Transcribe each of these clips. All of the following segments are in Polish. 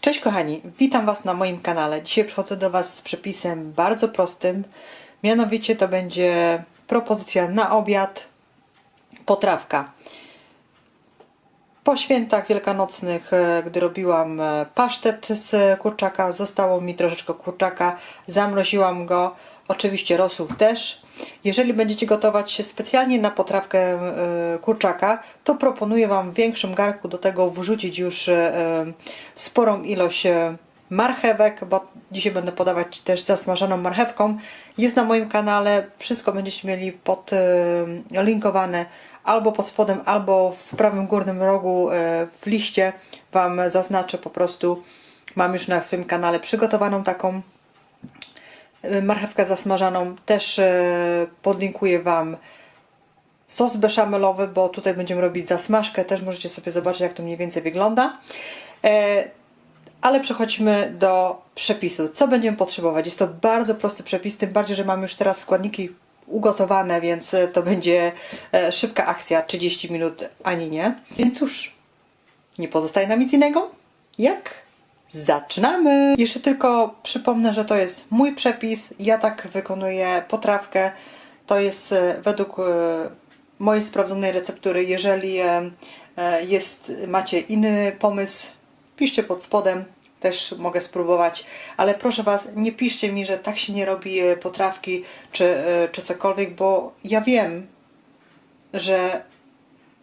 Cześć kochani, witam Was na moim kanale. Dzisiaj przychodzę do Was z przepisem bardzo prostym. Mianowicie to będzie propozycja na obiad, potrawka. Po świętach wielkanocnych, e, gdy robiłam e, pasztet z kurczaka, zostało mi troszeczkę kurczaka, zamroziłam go, oczywiście rosół też. Jeżeli będziecie gotować się specjalnie na potrawkę e, kurczaka, to proponuję Wam w większym garku do tego wrzucić już sporą ilość marchewek, bo dzisiaj będę podawać też zasmażoną marchewką. Jest na moim kanale, wszystko będziecie mieli podlinkowane albo pod spodem, albo w prawym górnym rogu e, w liście Wam zaznaczę po prostu. Mam już na swoim kanale przygotowaną taką e, marchewkę zasmażaną. Też e, podlinkuję Wam sos beszamelowy, bo tutaj będziemy robić zasmażkę. Też możecie sobie zobaczyć, jak to mniej więcej wygląda. Ale przechodźmy do przepisu. Co będziemy potrzebować? Jest to bardzo prosty przepis, tym bardziej, że mam już teraz składniki ugotowane, więc e, to będzie e, szybka akcja, 30 minut ani nie. Więc cóż, nie pozostaje nam nic innego, jak zaczynamy. Jeszcze tylko przypomnę, że to jest mój przepis, ja tak wykonuję potrawkę. To jest e, według mojej sprawdzonej receptury. Jeżeli jest, macie inny pomysł, piszcie pod spodem, też mogę spróbować, ale proszę Was, nie piszcie mi, że tak się nie robi e, potrawki czy, e, czy cokolwiek, bo ja wiem, że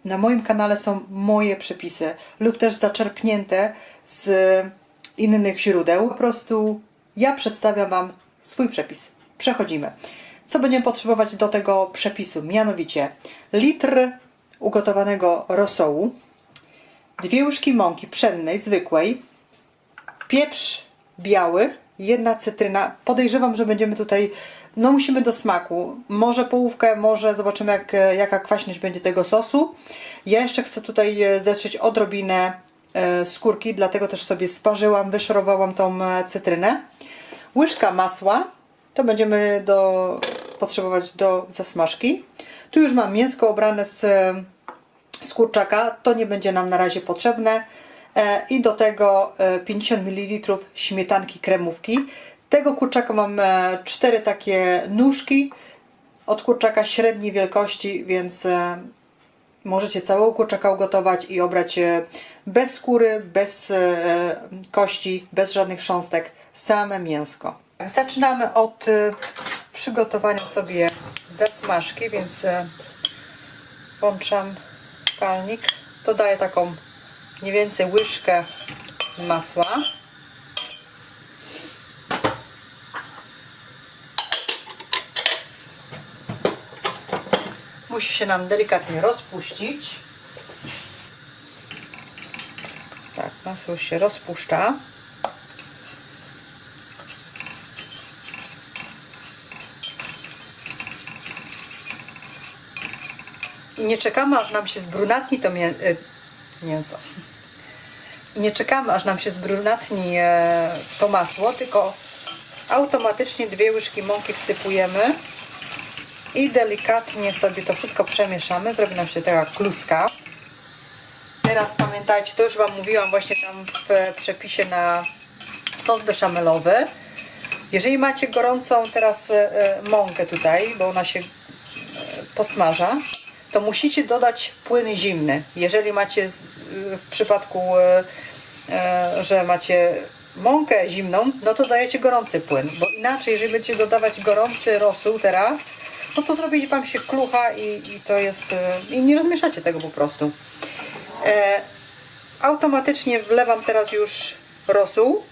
na moim kanale są moje przepisy lub też zaczerpnięte z innych źródeł. Po prostu ja przedstawiam Wam swój przepis. Przechodzimy. Co będziemy potrzebować do tego przepisu? Mianowicie litr ugotowanego rosołu, dwie łyżki mąki pszennej, zwykłej, pieprz biały, jedna cytryna. Podejrzewam, że będziemy tutaj, no musimy do smaku. Może połówkę, może zobaczymy jak, jaka kwaśność będzie tego sosu. Ja jeszcze chcę tutaj e, zetrzeć odrobinę e, skórki, dlatego też sobie sparzyłam, wyszorowałam tą e, cytrynę. Łyżka masła, to będziemy do, potrzebować do zasmażki. Tu już mam mięsko obrane z, z kurczaka, to nie będzie nam na razie potrzebne. E, I do tego e, 50 ml śmietanki kremówki. Tego kurczaka mam e, cztery takie nóżki od kurczaka średniej wielkości, więc e, możecie całego kurczaka ugotować i obrać e, bez skóry, bez e, kości, bez żadnych chrząstek, same mięsko. Zaczynamy od e, przygotowania sobie zasmażki, więc e, włączam palnik. Dodaję taką mniej więcej łyżkę masła. Musi się nam delikatnie rozpuścić. Tak, masło się rozpuszcza. I nie czekamy, aż nam się zbrunatni to y, mięso. Nie czekamy, aż nam się zbrunatni e, to masło, tylko automatycznie dwie łyżki mąki wsypujemy i delikatnie sobie to wszystko przemieszamy. Zrobi nam się taka kluska. Teraz pamiętajcie, to już Wam mówiłam właśnie tam w przepisie na sos beszamelowy. Jeżeli macie gorącą teraz e, mąkę tutaj, bo ona się e, posmaża, to musicie dodać płyn zimny. Jeżeli macie w przypadku, e, e, że macie mąkę zimną, no to dajecie gorący płyn, bo inaczej, jeżeli będziecie dodawać gorący rosół teraz, no to zrobi Wam się klucha i, i to jest, e, i nie rozmieszacie tego po prostu. E, automatycznie wlewam teraz już rosół.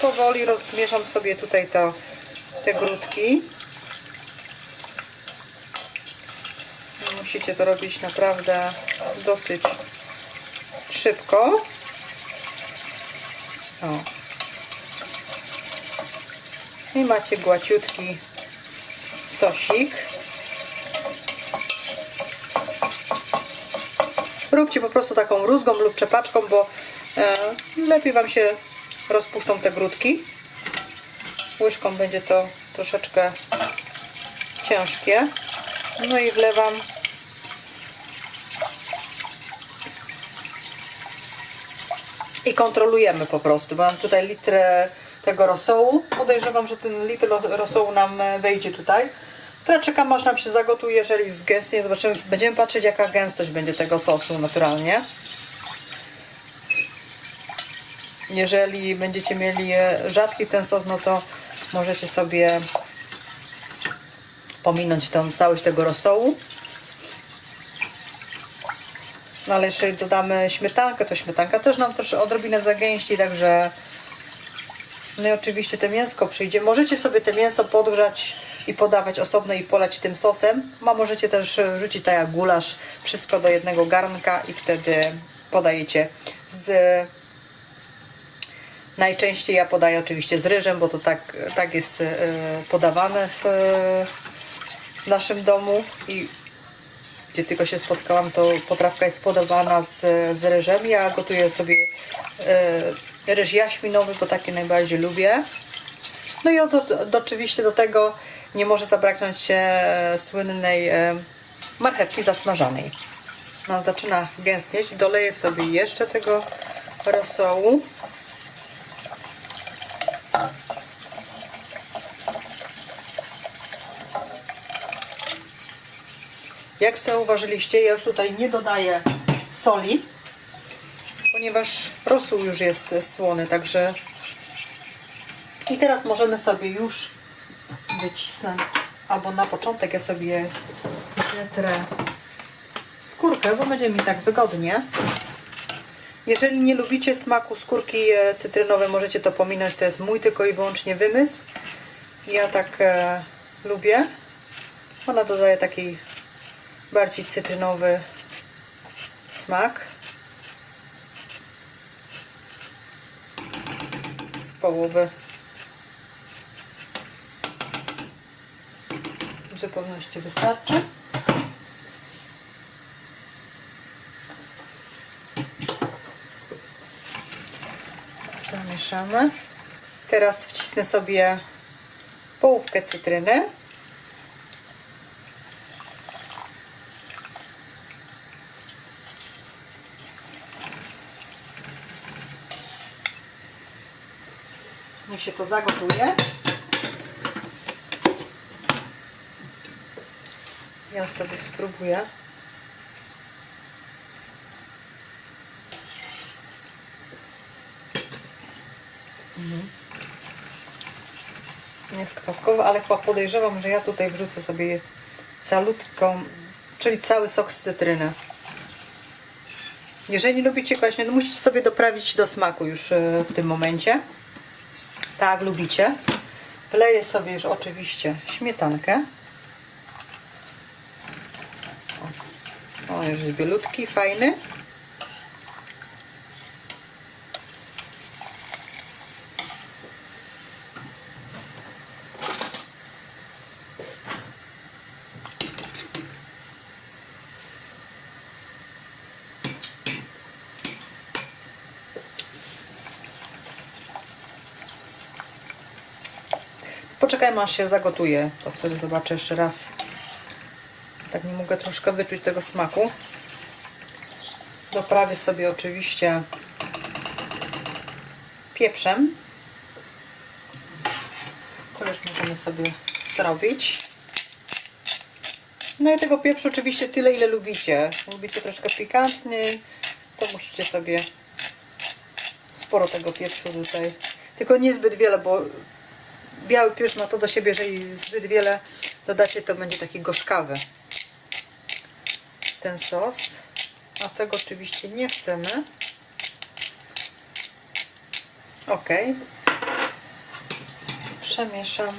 Powoli rozmieszam sobie tutaj to, te grudki. Musicie to robić naprawdę dosyć szybko. O. I macie głaciutki sosik. Róbcie po prostu taką rózgą lub czepaczką, bo e, lepiej Wam się rozpuszczą te grudki. Łyżką będzie to troszeczkę ciężkie. No i wlewam i kontrolujemy po prostu. Mam tutaj litr tego rosołu. Podejrzewam, że ten litr ro- rosołu nam e, wejdzie tutaj. Teraz czekam aż nam się zagotuje, jeżeli zgęstnie. Zobaczymy, będziemy patrzeć jaka gęstość będzie tego sosu naturalnie. Jeżeli będziecie mieli e, rzadki ten sos, no to możecie sobie pominąć tą całość tego rosołu. No ale jeszcze dodamy śmietankę, to śmietanka też nam troszkę odrobinę zagęści, także no i oczywiście te mięsko przyjdzie. Możecie sobie te mięso podgrzać i podawać osobno i polać tym sosem, a możecie też rzucić tak jak gulasz, wszystko do jednego garnka i wtedy podajecie z Najczęściej ja podaję oczywiście z ryżem, bo to tak, tak jest e, podawane e, w naszym domu i gdzie tylko się spotkałam, to potrawka jest podawana z, z ryżem. Ja gotuję sobie e, ryż jaśminowy, bo taki najbardziej lubię. No i od, do, oczywiście do tego nie może zabraknąć e, słynnej marchewki zasmażanej. No, zaczyna gęstnieć. Doleję sobie jeszcze tego rosołu. Jak zauważyliście, ja już tutaj nie dodaję soli, ponieważ rosół już jest słony, także i teraz możemy sobie już wycisnąć, albo na początek ja sobie zetrę skórkę, bo będzie mi tak wygodnie. Jeżeli nie lubicie smaku skórki e, cytrynowej, możecie to pominąć, to jest mój tylko i wyłącznie wymysł. Ja tak e, lubię. Ona dodaje taki bardziej cytrynowy smak. Z połowy. Zupełności wystarczy. Zamieszamy. Teraz wcisnę sobie połówkę cytryny. Niech się to zagotuje. Ja sobie spróbuję. Nie jest kwaskowy, ale chyba podejrzewam, że ja tutaj wrzucę sobie calutką, czyli cały sok z cytryny. Jeżeli lubicie kwaśne, to musicie sobie doprawić do smaku już e, w tym momencie. Tak, lubicie. Wleję sobie już oczywiście śmietankę. O, jest bielutki, fajny. Poczekajmy aż się zagotuje, to wtedy zobaczę jeszcze raz. Tak nie mogę troszkę wyczuć tego smaku. Doprawię sobie oczywiście pieprzem. To już możemy sobie zrobić. No i tego pieprzu oczywiście tyle, ile lubicie. Lubicie troszkę pikantny, to musicie sobie sporo tego pieprzu tutaj. Tylko niezbyt wiele, bo biały pieprz ma to do siebie, jeżeli zbyt wiele dodacie, to będzie taki gorzkawy ten sos. A tego oczywiście nie chcemy. Ok. Przemieszam.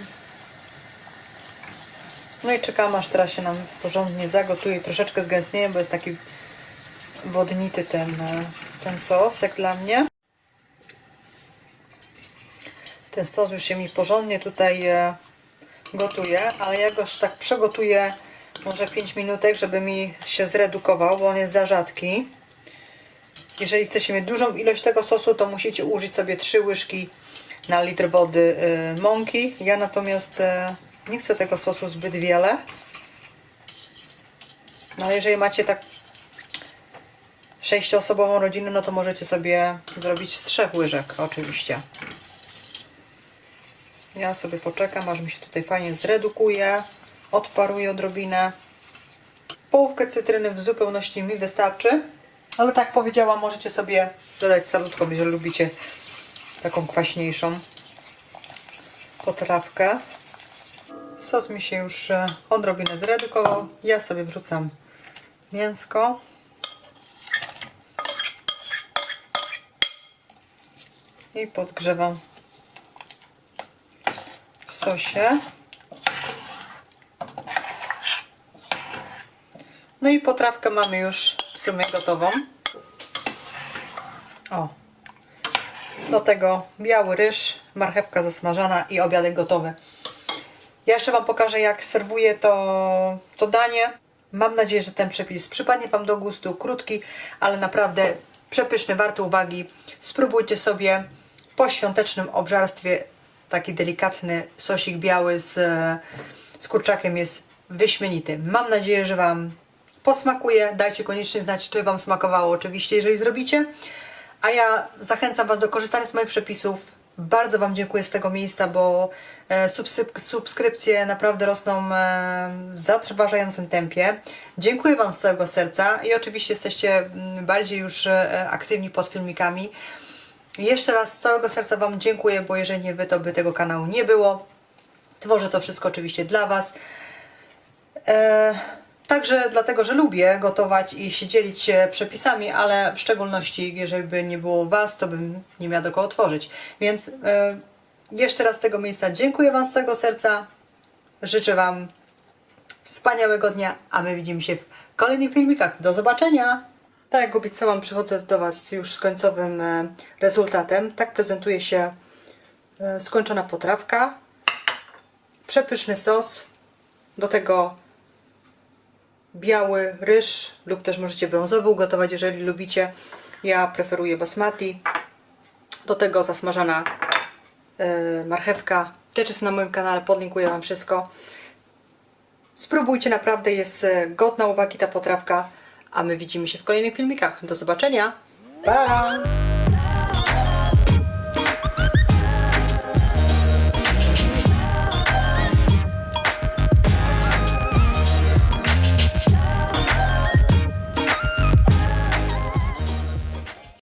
No i czekam aż teraz się nam porządnie zagotuje. Troszeczkę zgęstnieje, bo jest taki wodnity ten, e, ten sos, jak dla mnie. Ten sos już się mi porządnie tutaj e, gotuje, ale ja go tak przegotuję może 5 minutek, żeby mi się zredukował, bo on jest za rzadki. Jeżeli chcecie mieć dużą ilość tego sosu, to musicie użyć sobie 3 łyżki na litr wody y, mąki. Ja natomiast y, nie chcę tego sosu zbyt wiele. No jeżeli macie tak sześcioosobową rodzinę, no to możecie sobie zrobić z trzech łyżek oczywiście. Ja sobie poczekam, aż mi się tutaj fajnie zredukuje, odparuje odrobinę. Połówkę cytryny w zupełności mi wystarczy, ale tak powiedziałam, możecie sobie dodać salutką, jeżeli lubicie taką kwaśniejszą potrawkę. Sos mi się już e, odrobinę zredukował. Ja sobie wrzucam mięsko. I podgrzewam sosie. No i potrawkę mamy już w sumie gotową. O. Do tego biały ryż, marchewka zasmażana i obiadek gotowy. Ja jeszcze Wam pokażę, jak serwuję to, to danie. Mam nadzieję, że ten przepis przypadnie Wam do gustu. Krótki, ale naprawdę przepyszny, warty uwagi. Spróbujcie sobie po świątecznym obżarstwie taki delikatny sosik biały z, z kurczakiem jest wyśmienity. Mam nadzieję, że Wam posmakuje. Dajcie koniecznie znać, czy Wam smakowało, oczywiście, jeżeli zrobicie. A ja zachęcam Was do korzystania z moich przepisów. Bardzo Wam dziękuję z tego miejsca, bo e, subskrypcje naprawdę rosną e, w zatrważającym tempie. Dziękuję Wam z całego serca i oczywiście jesteście mm, bardziej już e, aktywni pod filmikami. Jeszcze raz z całego serca Wam dziękuję, bo jeżeli nie Wy, to by tego kanału nie było. Tworzę to wszystko oczywiście dla Was. E, Także dlatego, że lubię gotować i się dzielić się przepisami, ale w szczególności, jeżeli by nie było Was, to bym nie miała do kogo tworzyć. Więc e, jeszcze raz z tego miejsca dziękuję Wam z całego serca. Życzę Wam wspaniałego dnia, a my widzimy się w kolejnych filmikach. Do zobaczenia! Tak jak obiecałam, przychodzę do Was już z końcowym e, rezultatem. Tak prezentuje się e, skończona potrawka. Przepyszny sos. Do tego biały ryż lub też możecie brązowy ugotować, jeżeli lubicie. Ja preferuję basmati. Do tego zasmażana e, marchewka. Też jest na moim kanale, podlinkuję Wam wszystko. Spróbujcie, naprawdę jest godna uwagi ta potrawka. A my widzimy się w kolejnych filmikach. Do zobaczenia. Pa!